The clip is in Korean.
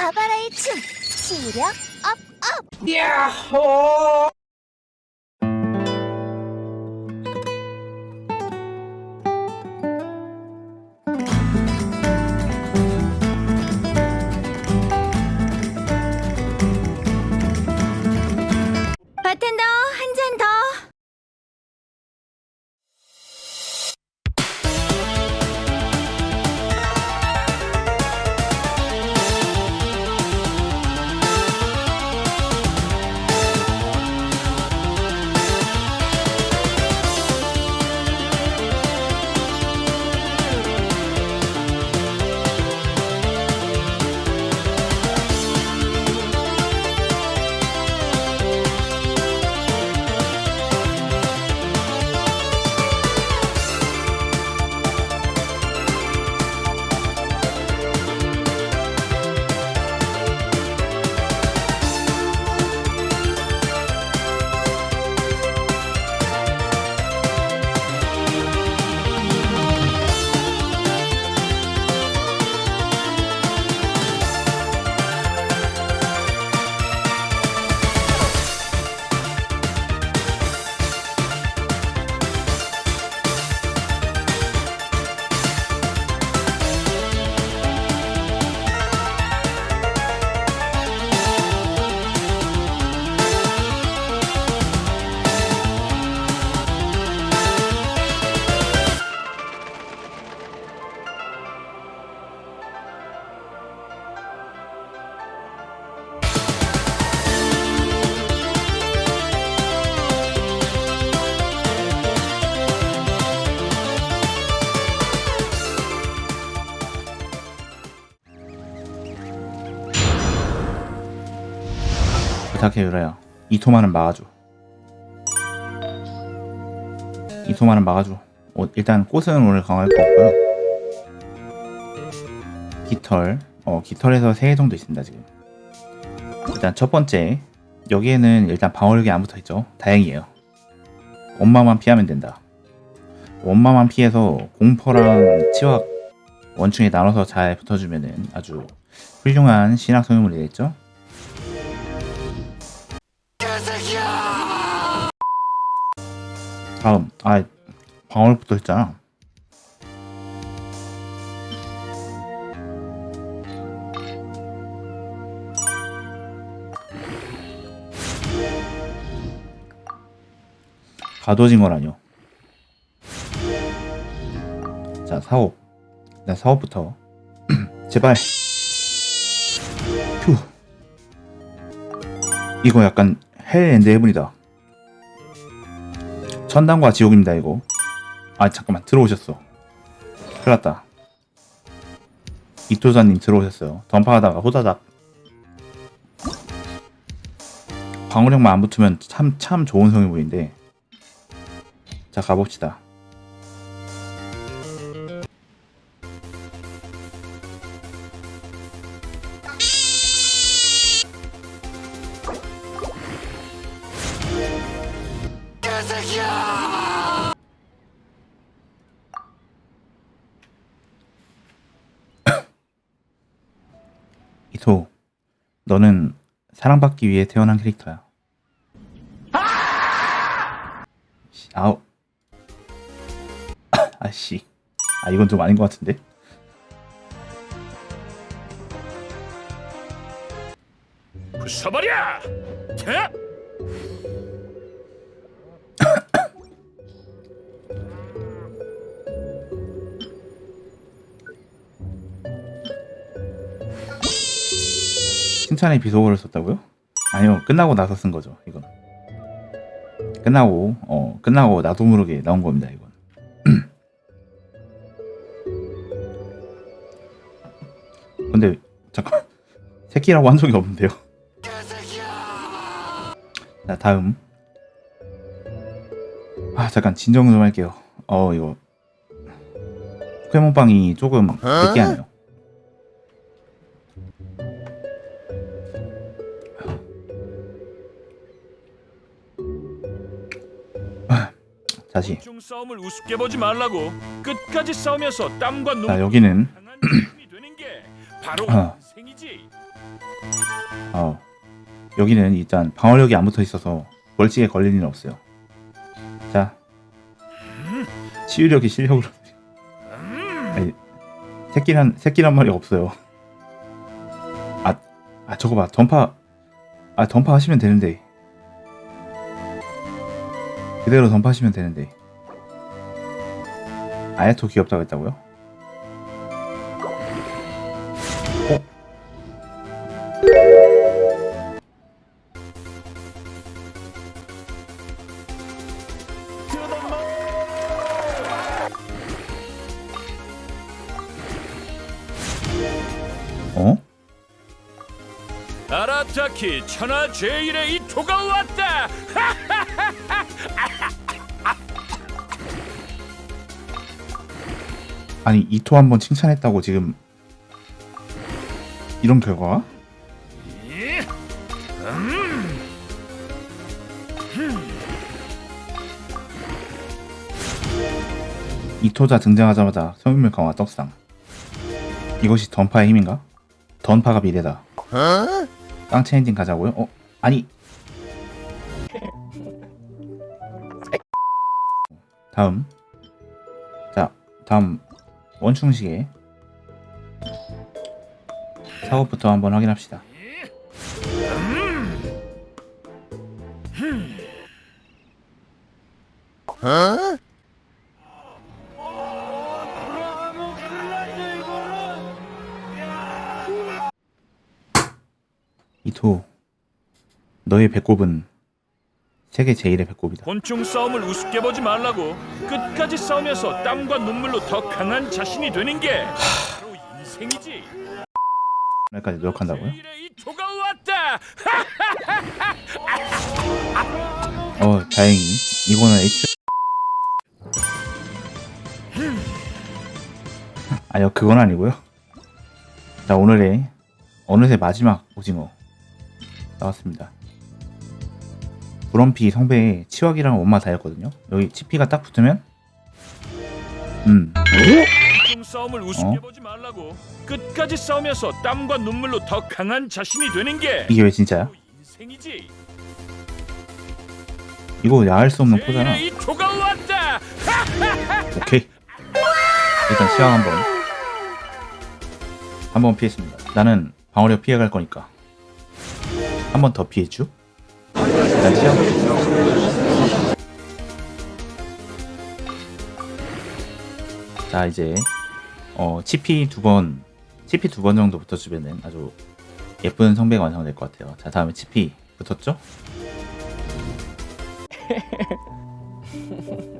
바바라의 춤 시력 업업. 바텐 부탁해 유라야 이토만은 막아줘. 이토만은 막아줘. 어, 일단 꽃은 오늘 강할 거 없고요. 깃털. 어 깃털에서 3개 정도 있습니다 지금. 일단 첫 번째. 여기에는 일단 방어력이 안 붙어있죠? 다행이에요. 원마만 피하면 된다. 원마만 피해서 공퍼랑 치확 원충에 나눠서 잘 붙어주면은 아주 훌륭한 신학 소유물이 되겠죠 다음 아 방울부터 했잖아. 가도징어라뇨 자 사업. 나 사업부터. 제발. 휴. 이거 약간 헬 앤드 헤븐이다 천당과 지옥입니다 이거. 아 잠깐만 들어오셨어. 큰일났다. 이토사님 들어오셨어요. 던파하다가 호다닥. 방어력만 안 붙으면 참 참 좋은 성의물인데. 자 가봅시다 이토 너는 사랑받기 위해 태어난 캐릭터야 씨, 아우 아씨 아 이건 좀 아닌 것 같은데 부숴버려! 자! 칭찬의 비속어를 썼다고요? 아니요 끝나고 나서 쓴 거죠 이건. 끝나고 어 끝나고 나도 모르게 나온 겁니다 이건. 근데 잠깐 새끼라고 한 적이 없는데요? 자 다음. 아 잠깐 진정 좀 할게요. 어 이거. 포켓몬빵이 조금 느끼하네요 다시 중 싸움을 우습게 보지 말라고 끝까지 싸우면서 땀과 눈물 자 여기는 강한 힘이 되는 게 바로 어. 인생이지. 어 여기는 일단 방어력이 안 붙어 있어서 멀찌게 걸릴 일은 없어요. 자 치유력이 실력으로 아니 새끼란 새끼란 말이 없어요. 아, 아 저거 봐 던파 아 던파 하시면 되는데 그대로 던파하시면 되는데 아야토 귀엽다고 했다고요? 어? 천하 제일의 이토가 왔다. 아니 이토 한번 칭찬했다고 지금 이런 결과가? 이토자 등장하자마자 성인물 강화 떡상 이것이 던파의 힘인가? 던파가 미래다 깡체 엔딩 가자고요? 어? 아니 다음 자 다음 원충시계. 작업부터 한번 확인합시다. 이토 너의 배꼽은 세계 제일의 배꼽이다 곤충 싸움을 우습게 보지 말라고. 끝까지 싸우면서 땀과 눈물로 더 강한 자신이 되는 게 바로 인생이지. 오늘까지 노력한다고요? 제일의 이토가 왔다. 어 다행히 이거는 H 아니요 그건 아니고요 자 오늘의 어느새 마지막 오징어 나왔습니다 브럼피 성배에 치wak이랑 원마 다였거든요 여기 치피가 딱 붙으면 음 곤충 싸움을 우습게 어? 보지 말라고. 끝까지 싸우면서 땀과 눈물로 더 강한 자신이 되는 게 이게 왜 진짜야? 인생이지. 이거 야할 수 없는 포잖아 제일의 이토가 왔다. 오케이 일단 치약 한번 한번 피했습니다 나는 방어력 피해갈 거니까 한 번 더 피해주 치약 자 이제 어 치피 두 번 치피 두 번 정도 붙어주면은 아주 예쁜 성배가 완성될 것 같아요 자 다음에 치피 붙었죠?